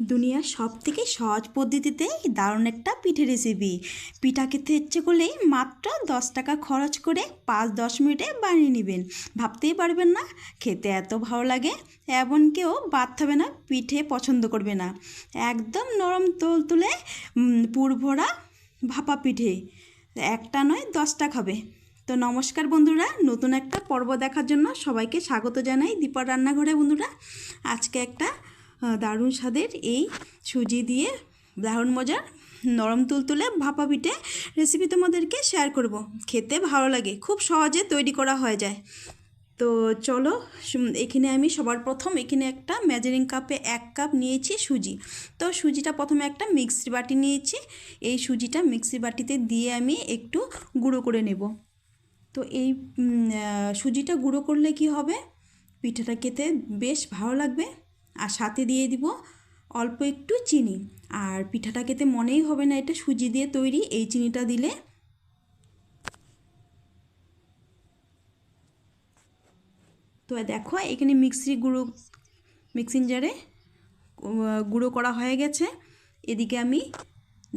দুনিয়ার সব থেকে সহজ পদ্ধতিতে দারুণ একটা পিঠে রেসিপি পিঠা খেতে ইচ্ছে করলেই মাত্র দশ টাকা খরচ করে পাঁচ দশ মিনিটে বানিয়ে নেবেন। ভাবতেই পারবেন না, খেতে এত ভালো লাগে, এমন কেউ থাকবে না, পিঠে পছন্দ করবে না। একদম নরম তোল তুলে পুর ভরা ভাপা পিঠে। একটা নয় দশটা খাবে তো নমস্কার বন্ধুরা, নতুন একটা পর্ব দেখার জন্য সবাইকে স্বাগত জানাই দীপার রান্নাঘরে বন্ধুরা। আজকে একটা দারুণ স্বাদের এই সুজি দিয়ে দারুণ মজার নরম তুলতুলে ভাপা পিঠে রেসিপি তোমাদেরকে শেয়ার করব। খেতে ভালো লাগে, খুব সহজে তৈরি করা হয়ে যায়। তো চলো এখানে আমি সবার প্রথম এখানে একটা মেজারিং কাপে এক কাপ নিয়েছি সুজি। তো সুজিটা প্রথমে একটা মিক্সি বাটি নিয়েছি। এই সুজিটা মিক্সি বাটিতে দিয়ে আমি একটু গুঁড়ো করে নেব। তো এই সুজিটা গুঁড়ো করলে কি হবে? পিঠাটা খেতে বেশ ভালো লাগবে। আর সাথে দিয়ে দিব অল্প একটু চিনি। আর পিঠাটা খেতে মনেই হবে না, এটা সুজি দিয়ে তৈরি, এই চিনিটা দিলে। তো দেখো, এখানে মিক্সি গুঁড়ো, মিক্সিং জারে গুঁড়ো করা হয়ে গেছে। এদিকে আমি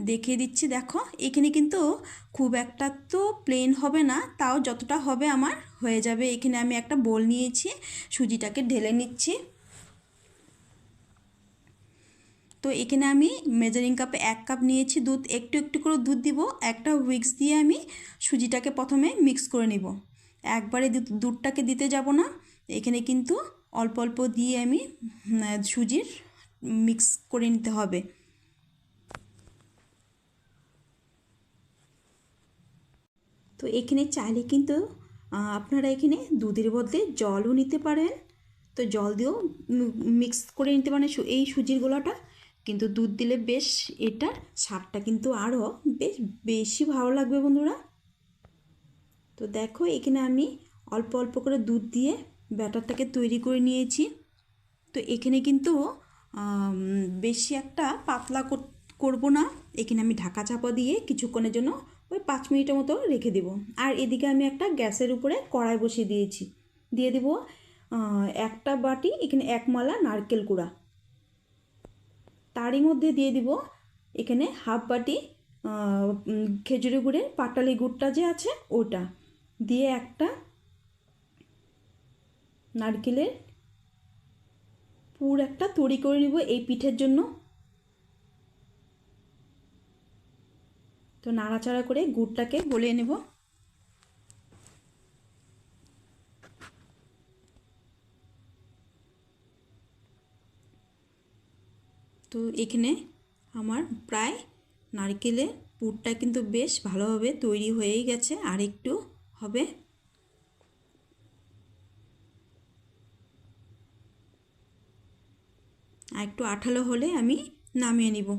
দেখিয়ে দিচ্ছি, দেখো, এখানে কিন্তু খুব একটা তো প্লেন হবে না, তাও যতটা হবে আমার হয়ে যাবে। এখানে আমি একটা বোল নিয়েছি, সুজিটাকে ঢেলে নিচ্ছি। তো এখানে আমি মেজারিং কাপে এক কাপ নিয়েছি দুধ, একটু একটু করে দুধ দিব, একটা উইক্স দিয়ে আমি সুজিটাকে প্রথমে মিক্স করে নেব। একবারে দুধটাকে দিতে যাব না, এখানে কিন্তু অল্প অল্প দিয়ে আমি সুজির মিক্স করে নিতে হবে। তো এখানে চাইলে কিন্তু আপনারা এখানে দুধের বদলে জলও নিতে পারেন। তো জল দিয়েও মিক্স করে নিতে পারেন এই সুজির গোলাটা। কিন্তু দুধ দিলে বেশ এটার স্বাদটা কিন্তু আরও বেশ বেশি ভালো লাগবে বন্ধুরা। তো দেখো এখানে আমি অল্প অল্প করে দুধ দিয়ে ব্যাটারটাকে তৈরি করে নিয়েছি। তো এখানে কিন্তু বেশি একটা পাতলা কর- করব না। এখানে আমি ঢাকা চাপা দিয়ে কিছুক্ষণের জন্য ওই পাঁচ মিনিটের মতো রেখে দেব। আর এদিকে আমি একটা গ্যাসের উপরে কড়াই বসিয়ে দিয়েছি। দিয়ে দেব একটা বাটি, এখানে এক মালা নারকেল কুড়া তারই মধ্যে দিয়ে দিব এখানে হাফ বাটি খেজুরি গুড়ের পাটালি গুড়টা যে আছে ওটা। দিয়ে একটা নারকেলের পুর একটা তৈরি করে নিব এই পিঠের জন্য। তো নাড়াচাড়া করে গুড়টাকে গলিয়ে নেব। তো এখানে আমার প্রায় নারকেলের পুরটা কিন্তু বেশ ভালোভাবে তৈরি হয়েই গেছে। আর একটু হবে আর একটু আঠালো হলে আমি নামিয়ে নিব।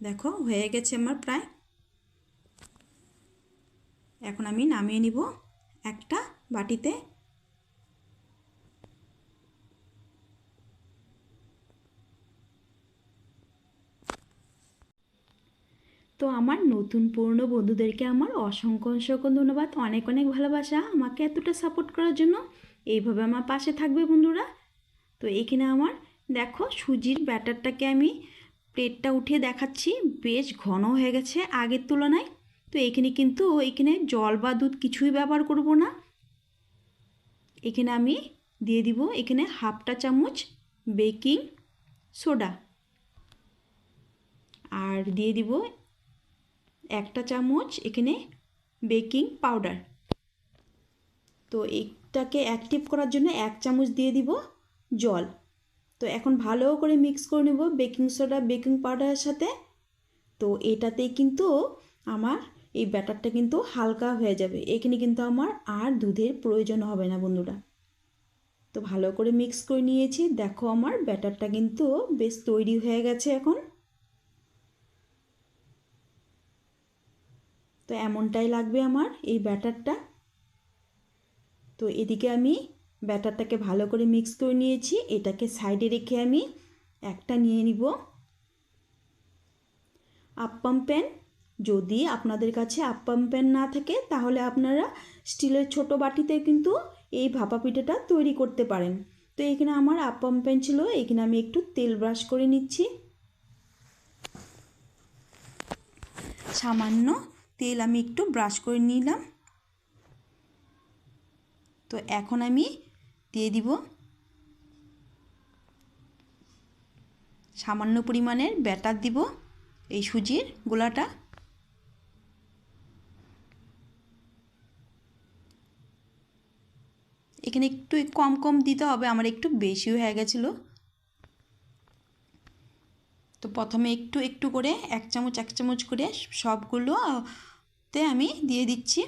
দেখো, হয়ে গেছে আমার প্রায়। এখন আমি নামিয়ে নিব একটা বাটিতে তো আমার নতুন পুরনো বন্ধুদেরকে আমার অসংখ্য অসংখ্য ধন্যবাদ। অনেক অনেক ভালোবাসা আমাকে এতটা সাপোর্ট করার জন্য। এইভাবে আমার পাশে থাকবে বন্ধুরা। তো এখানে আমার, দেখো সুজির ব্যাটারটাকে আমি প্লেটটা উঠিয়ে দেখাচ্ছি। বেশ ঘন হয়ে গেছে আগের তুলনায়। তো এখানে কিন্তু এখানে জল বা দুধ কিছুই ব্যবহার করব না। এখানে আমি দিয়ে দিব এখানে হাফটা চামচ বেকিং সোডা আর দিয়ে দিব একটা চামচ এখানে বেকিং পাউডার। তো এটাকে অ্যাক্টিভ করার জন্য এক চামচ দিয়ে দিব জল। তো এখন ভালো করে মিক্স করে নেব বেকিং সোডা, বেকিং পাউডারের সাথে। তো এটাতেই কিন্তু আমার এই ব্যাটারটা কিন্তু হালকা হয়ে যাবে। এখানে কিন্তু আমার আর দুধের প্রয়োজন হবে না বন্ধুরা। তো ভালো করে মিক্স করে নিয়েছি। দেখো আমার ব্যাটারটা কিন্তু বেশ তৈরি হয়ে গেছে এখন। তো এমনটাই লাগবে আমার এই ব্যাটারটা। তো এদিকে আমি ব্যাটারটাকে ভালো করে মিক্স করে নিয়েছি, এটাকে সাইডে রেখে আমি একটা নিয়ে নিব। আপ্পাম প্যান যদি আপনাদের কাছে আপ্পাম প্যান না থাকে, তাহলে আপনারা স্টিলের ছোট বাটিতে কিন্তু এই ভাপা পিঠেটা তৈরি করতে পারেন। তো এখানে আমার আপ্পাম প্যান ছিল, এখানে আমি একটু তেল ব্রাশ করে নিচ্ছি। সামান্য তেল আমি একটু ব্রাশ করে নিলাম। তো এখন আমি দিয়ে দিব সামান্য পরিমাণের ব্যাটার দিব এই সুজির গোলাটা। এখানে একটু কম কম দিতে হবে, আমার একটু বেশি হয়ে গেছিল। তো প্রথমে একটু একটু করে এক চামচ এক চামচ করে সবগুলোতে আমি দিয়ে দিচ্ছি।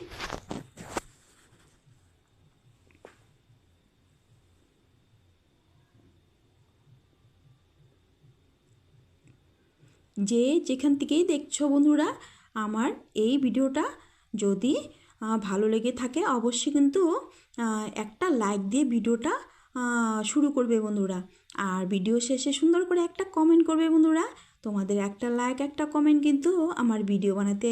যে যেখান থেকেই দেখছ বন্ধুরা, আমার এই ভিডিওটা যদি ভালো লেগে থাকে, অবশ্যই কিন্তু একটা লাইক দিয়ে ভিডিওটা শুরু করবে বন্ধুরা। আর ভিডিও শেষে সুন্দর করে একটা কমেন্ট করবে বন্ধুরা। তোমাদের একটা লাইক একটা কমেন্ট কিন্তু আমার ভিডিও বানাতে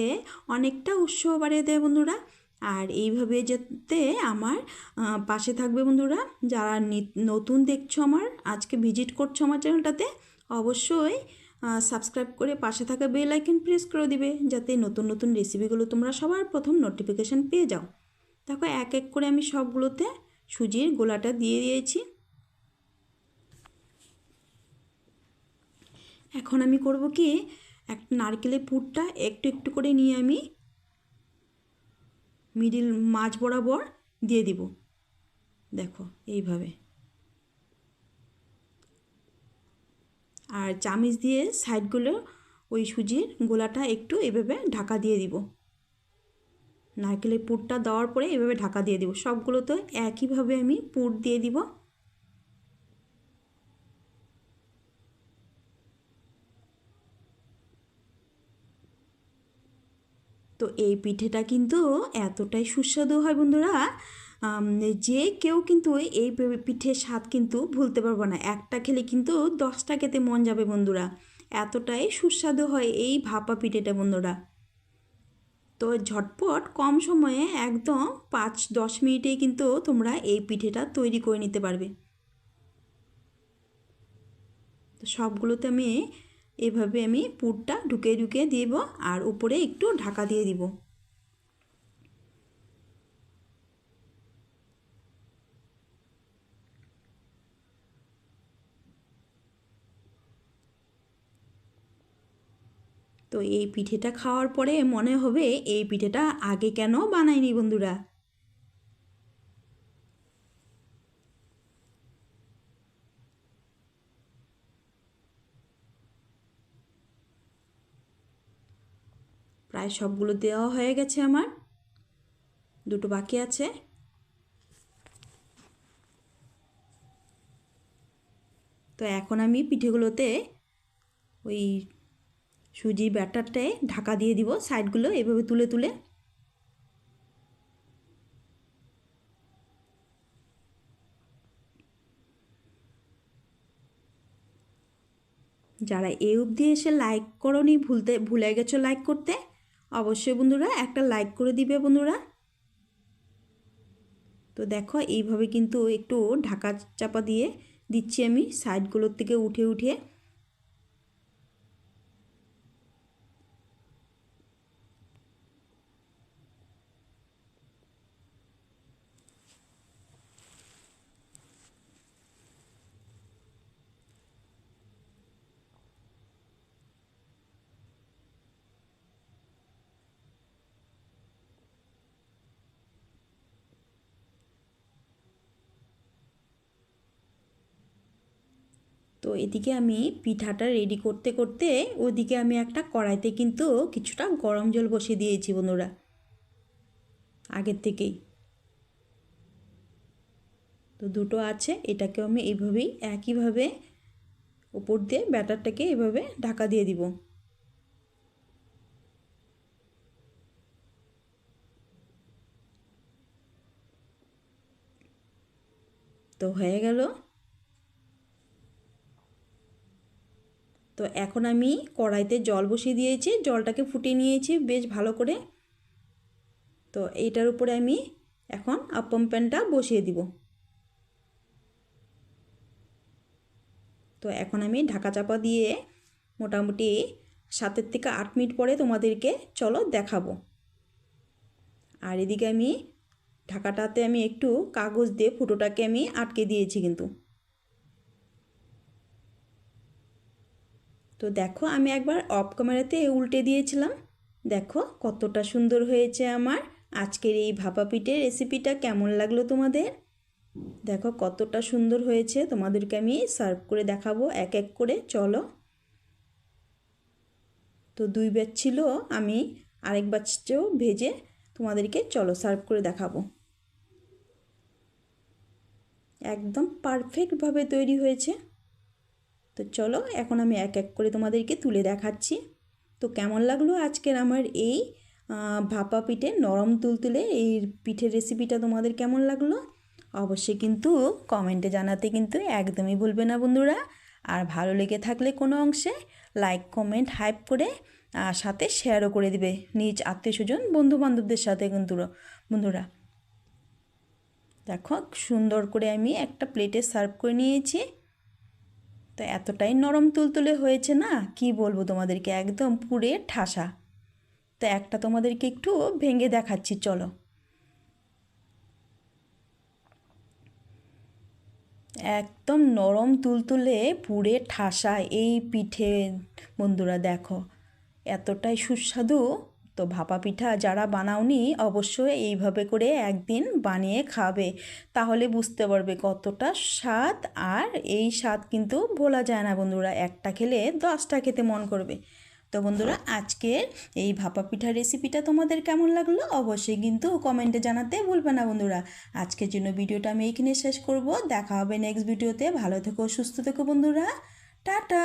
অনেকটা উৎসাহ বাড়িয়ে দেয় বন্ধুরা। আর এইভাবে যেতে আমার পাশে থাকবে বন্ধুরা। যারা নতুন দেখছ আমার, আজকে ভিজিট করছ আমার চ্যানেলটাতে অবশ্যই সাবস্ক্রাইব করে পাশে থাকা বেল আইকন প্রেস করে দিবে। যাতে নতুন নতুন রেসিপিগুলো তোমরা সবার প্রথম নোটিফিকেশান পেয়ে যাও। দেখো, এক এক করে আমি সবগুলোতে সুজির গোলাটা দিয়ে দিয়েছি। এখন আমি করব কি, এক নারকেলের পুরটা একটু একটু করে নিয়ে আমি মিডিল মাছ বরাবর দিয়ে দিব। দেখো, এইভাবে। আর চামিচ দিয়ে সাইডগুলো ওই সুজির গোলাটা একটু এভাবে ঢাকা দিয়ে দিব। নারকেলের পুরটা দেওয়ার পরে এভাবে ঢাকা দিয়ে দিব। সবগুলো তো একইভাবে আমি পুর দিয়ে দিব। তো এই পিঠেটা কিন্তু এতটাই সুস্বাদু হয় বন্ধুরা যে কেউ কিন্তু এই পিঠের স্বাদ কিন্তু ভুলতে পারব না। একটা খেলে কিন্তু দশটা খেতে মন যাবে বন্ধুরা। এতটাই সুস্বাদু হয় এই ভাপা পিঠেটা বন্ধুরা। তো ঝটপট কম সময়ে একদম পাঁচ, দশ মিনিটেই কিন্তু তোমরা এই পিঠেটা তৈরি করে নিতে পারবে। তো সবগুলোতে আমি এভাবে আমি পুরটা ঢুকে ঢুকে দিব আর উপরে একটু ঢাকা দিয়ে দিব। তো এই পিঠেটা খাওয়ার পরে মনে হবে এই পিঠেটা আগে কেন বানায়নি বন্ধুরা? প্রায় সবগুলো দেওয়া হয়ে গেছে আমার। দুটো বাকি আছে। তো এখন আমি পিঠেগুলোতে ওই সুজির ব্যাটারটায় ঢাকা দিয়ে দিব সাইডগুলো এভাবে তুলে তুলে। যারা এই অবধি এসে লাইক করনি, ভুলতে, ভুলে গেছো লাইক করতে, অবশ্যই বন্ধুরা একটা লাইক করে দিবে বন্ধুরা। তো দেখো, এইভাবে কিন্তু একটু ঢাকা চাপা দিয়ে দিচ্ছি আমি সাইডগুলোর থেকে উঠে উঠে। এদিকে আমি পিঠাটা রেডি করতে করতে ওদিকে আমি একটা কড়াইতে কিন্তু কিছুটা গরম জল বসিয়ে দিয়েছি বন্ধুরা। আগের থেকেই। তো দুটো আছে, এটাকেও আমি এইভাবেই একইভাবে উপর দিয়ে ব্যাটারটাকে এভাবে ঢাকা দিয়ে দিব। তো হয়ে গেল। তো এখন আমি কড়াইতে জল বসিয়ে দিয়েছি, জলটাকে ফুটিয়ে নিয়েছি বেশ ভালো করে। তো এইটার উপরে আমি এখন আপম প্যানটা বসিয়ে দিব। তো এখন আমি ঢাকা চাপা দিয়ে মোটামুটি সাতের থেকে আট মিনিট পরে তোমাদেরকে চলো দেখাবো। আর এদিকে আমি ঢাকাটাতে আমি একটু কাগজ দিয়ে ফুটোটাকে আমি আটকে দিয়েছি কিন্তু। তো দেখো আমি একবার অফ ক্যামেরাতে উল্টে দিয়েছিলাম। দেখো কতটা সুন্দর হয়েছে আমার। আজকের এই ভাপা পিঠের রেসিপিটা কেমন লাগল তোমাদের? দেখো কতটা সুন্দর হয়েছে। তোমাদেরকে আমি সার্ভ করে দেখাবো এক এক করে। চলো। তো দুই ব্যাচ ছিল, আমি আরেক ব্যাচটাও ভেজে তোমাদেরকে চলো সার্ভ করে দেখাবো। একদম পারফেক্টভাবে তৈরি হয়েছে। তো চলো এখন আমি এক এক করে তোমাদেরকে তুলে দেখাচ্ছি। তো কেমন লাগল আজকের আমার এই ভাপা পিঠে নরম তুলতুলে? এই পিঠের রেসিপিটা তোমাদের কেমন লাগল? অবশ্যই কিন্তু কমেন্টে জানাতে কিন্তু একদমই ভুলবে না বন্ধুরা। আর ভালো লেগে থাকলে কোনো অংশে লাইক কমেন্ট হাইপ করে আর সাথে শেয়ারও করে দিবে নিজ আত্মীয় স্বজন বন্ধু বান্ধবদের সাথে কিন্তু। বন্ধুরা, দেখো সুন্দর করে আমি একটা প্লেটে সার্ভ করে নিয়েছি। তো এতটাই নরম তুলতুলে হয়েছে না? কি বলব তোমাদেরকে? একদম পুরে ঠাসা। তো একটা তোমাদেরকে একটু ভেঙে দেখাচ্ছি, চলো। একদম নরম তুলতুলে পুরে ঠাসা এই পিঠে, বন্ধুরা দেখো। এতটাই সুস্বাদু। তো ভাপা পিঠা যারা বানাওনি অবশ্যই এইভাবে করে একদিন বানিয়ে খাবে। তাহলে বুঝতে পারবে কতটা স্বাদ আর এই স্বাদ কিন্তু ভোলা যায় না বন্ধুরা, একটা খেলে দশটা খেতে মন করবে। তো বন্ধুরা, আজকের এই ভাপা পিঠার রেসিপিটা তোমাদের কেমন লাগল অবশ্যই কিন্তু কমেন্টে জানাতে ভুলবে না বন্ধুরা। আজকের জন্য ভিডিওটা আমি এইখানে শেষ করব। দেখা হবে নেক্সট ভিডিওতে ভালো থেকো, সুস্থ থেকো বন্ধুরা। টাটা!